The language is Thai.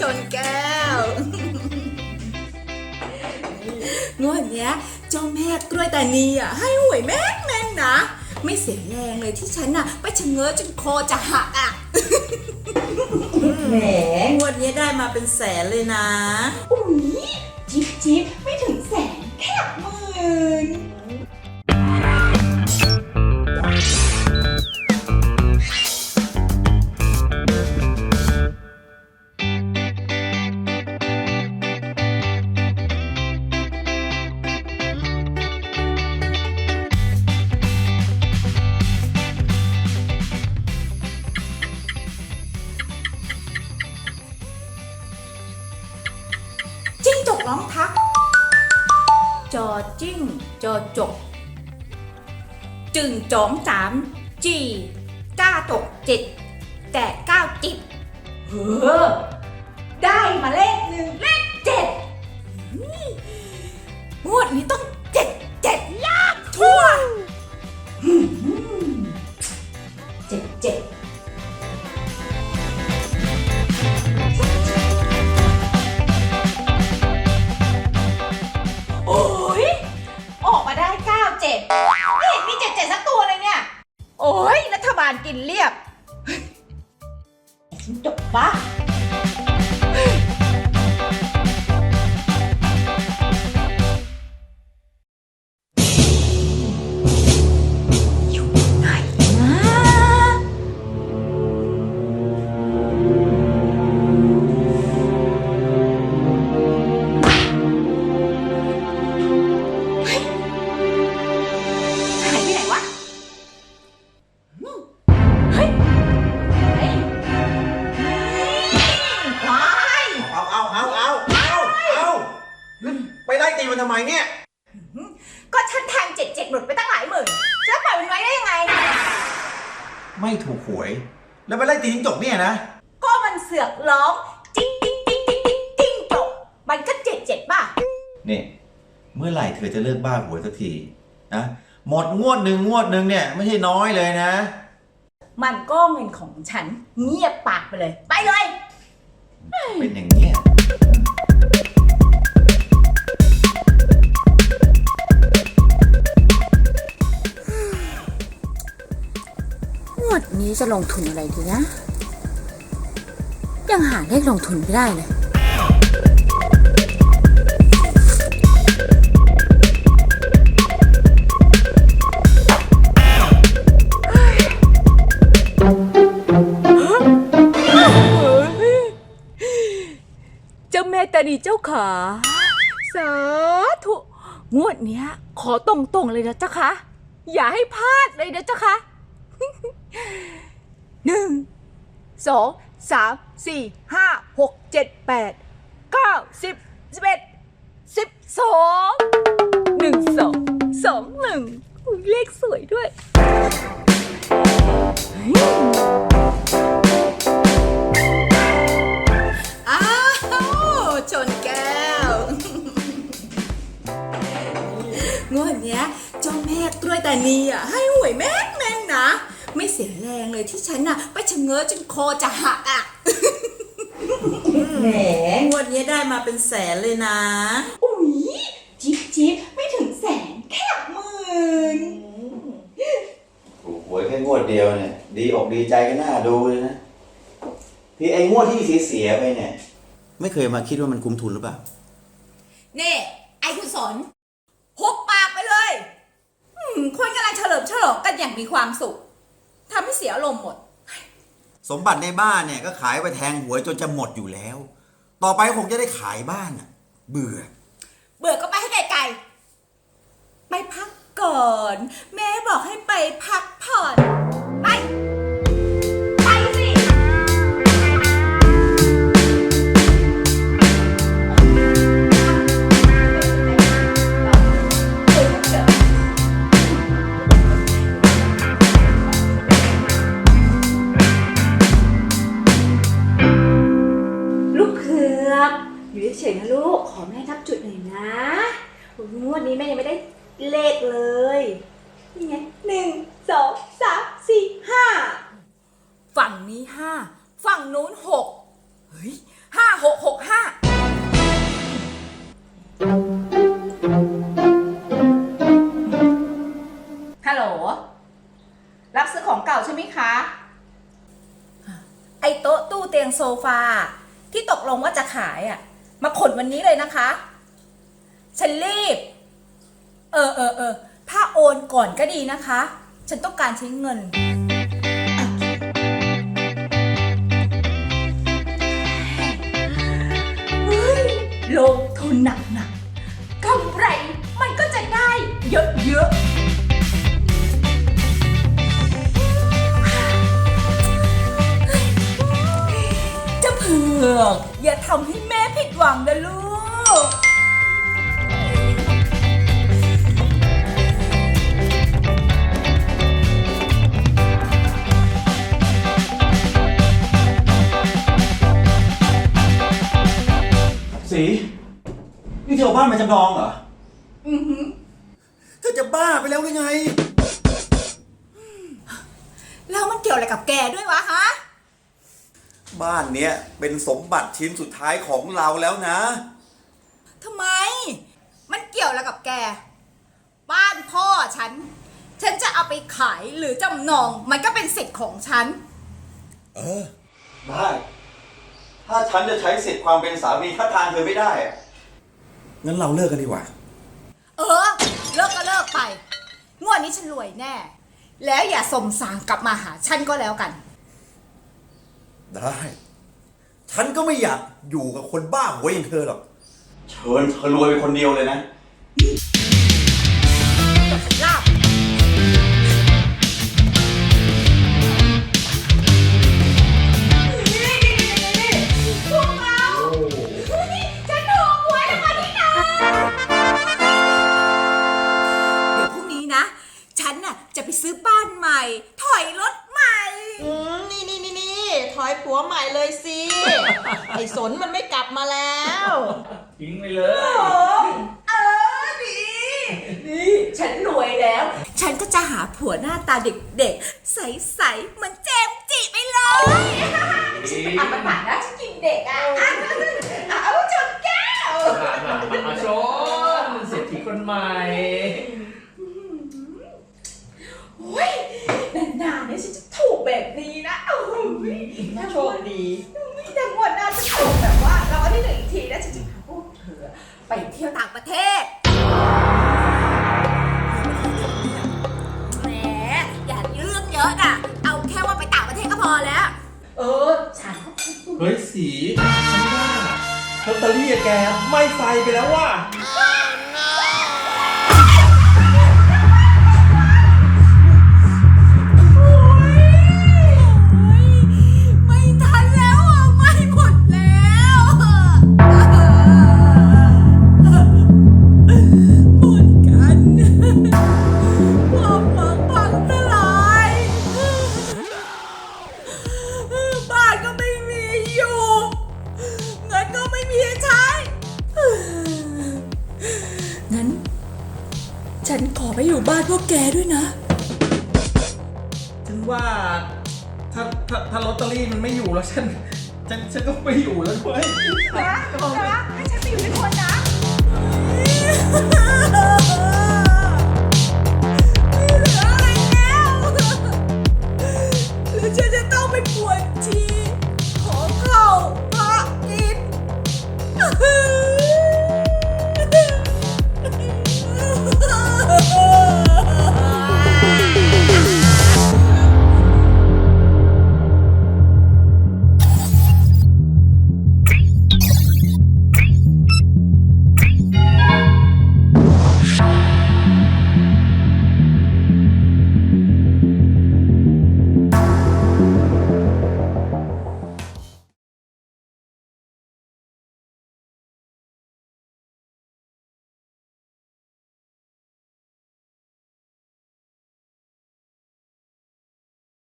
ชนแก้ว งวดเนี้ยเจ้าแม่กล้วยตานีอะให้หวยแม่นแม่นนะ ไม่เสียแรงเลยที่ฉันน่ะ ไปชะเง้อจนคอจะหักอะ แหมงวดนี้ได้มาเป็นแสนเลยนะ อุ้ยจิ๊บจิ๊บไม่ถึงแสนแค่หลักหมื่น จอจก จึงจองสามจีก้าตกเจ็ดแต่เก้าจิบเฮ้อได้มาเลขหนึ่งเลขเจ็ดงวดนี้ต้องเจ็ดเจ็ดลากทั่วเจ็ดเจ็ด ไม่ถูกหวย แล้วไปไล่ตีจิ้งจกเนี่ยนะ ก็มันเสือกร้องจิ้งจิ้งจิ้งจิ้งจิ้งจิ้งจกมันก็เจ็ดเจ็ดป่ะนี่ เมื่อไหร่เธอจะเลิกบ้าหวยสักทีนะหมดงวดหนึ่งงวดหนึ่งเนี่ยไม่ใช่น้อยเลยนะ มันก็เงินของฉันเงียบปากไปเลย ไปเลย เป็นอย่างเนี้ย วดนี้จะลงทุนอะไรดีนะ ยังหาเลขลงทุนไม่ได้เลยเจ้าแม่ตานีเจ้าขาสาธุงวดเนี้ย ขอตรงๆเลยนะเจ้าคะ อย่าให้พลาดเลยนะเจ้าคะ หนึ่งสองสามสี่ห้าหกเจ็ดแปดเก้าสิบสิบเอ็ดสิบสองหนึ่งสองสองหนึ่งเลขสวยด้วยอ้าวชนแก้ว งวดเนี้ยเจ้าแม่กล้วยแตานีอะให้หวยแม่แม่นนะ ไม่เสียแรงเลยที่ฉันน่ะไปชะเง้อจนคอจะหักอะ แหมงวดนี้ได้มาเป็นแสนเลยนะ อุ้ยจิ๊บจิ๊บไม่ถึงแสนแค่หลักหมื่นถูกหวยแค่งวดเดียวเนี่ย ดีอกดีใจกันหน้าดูเลยนะ ที่ไอ้งวดที่เสียๆไปเนี่ย ไม่เคยมาคิดว่ามันคุ้มทุนหรือเปล่านี่ไอ้คุณสนหุบปากไปเลยอืมคนกำลังเฉลิมฉลองกันอย่างมีความสุข ทำให้เสียอารมณ์หมด สมบัติในบ้านเนี่ยก็ขายไปแทงหวยจนจะหมดอยู่แล้ว ต่อไปคงจะได้ขายบ้านอะ เบื่อ เบื่อก็ไปให้ไกลๆไปพักก่อน แม่บอกให้ไปพักผ่อน ไปไป งวดนี้แม่ยังไม่ได้เลขเลย นี่ไงหนึ่งสองสามสี่ห้าฝั่งนี้ห้าฝั่งนู้นหกเฮ้ยห้าหกหกห้าฮัลโหล รับซื้อของเก่าใช่ไหมคะ ไอโต๊ะตู้เตียงโซฟา ที่ตกลงว่าจะขายอะ มาขนวันนี้เลยนะคะ ฉันรีบ เออเออเออถ้าโอนก่อนก็ดีนะคะ ฉันต้องการใช้เงิน เฮ้ย ลงทุนหนักหนักำไรมันก็จะได้เยอะๆจะเผือก อย่าทำให้แม่ผิดหวังนะลูก สีนี่เธอเอาบ้านมาจำนองเหรอ อือหือเธอจะบ้าไปแล้วหรือไง แล้วมันเกี่ยวอะไรกับแกด้วยวะฮะ บ้านเนี้ยเป็นสมบัติชิ้นสุดท้ายของเราแล้วนะ ทำไม มันเกี่ยวอะไรกับแก บ้านพ่อฉัน ฉันจะเอาไปขายหรือจำนอง มันก็เป็นสิทธิ์ของฉัน เออ ได้ ถ้าฉันจะใช้สิทธิ์ความเป็นสามีถ้าทางเธอไม่ได้อะงั้นเราเลิกกันดีกว่า เออ เลิกก็เลิกไป งวดนี้ฉันรวยแน่ แล้วอย่าสมสารกลับมาหาฉันก็แล้วกัน ได้ ฉันก็ไม่อยากอยู่กับคนบ้าหัวอย่างเธอหรอก เชิญเธอรวยไปคนเดียวเลยนะ สนมันไม่กลับมาแล้ว ทิ้งไปเลย เออดีนี่ฉันรวยแล้ว ฉันก็จะหาผัวหน้าตาเด็กๆ ใสๆเหมือนเจมส์จิไปเลยฉันเป็นอมตะนะฉันกินเด็กอะเอาจนแก้วมาชนเศรษฐีคนใหม่โอ้ยนานๆเนี่ยฉันจะถูกแบบนี้นะโอ้ยถ้าโชคดีทั้ เที่ยวต่างประเทศ แหม อย่าเรื่องเยอะน่ะ เอาแค่ว่าไปต่างประเทศก็พอแล้ว เออ ฉัน เฮ้ยสีฉันว่าลอตเตอรี่อะแก ไม่ไฟไปแล้วว่ะ ไปอยู่บ้านพวกแกด้วยนะ ฉันว่าถ้าถ้าถ้าลอตเตอรี่มันไม่อยู่แล้วฉันฉันฉันก็ไม่อยู่แล้วด้วยนะนะให้ฉันไปอยู่ด้วยคนนะ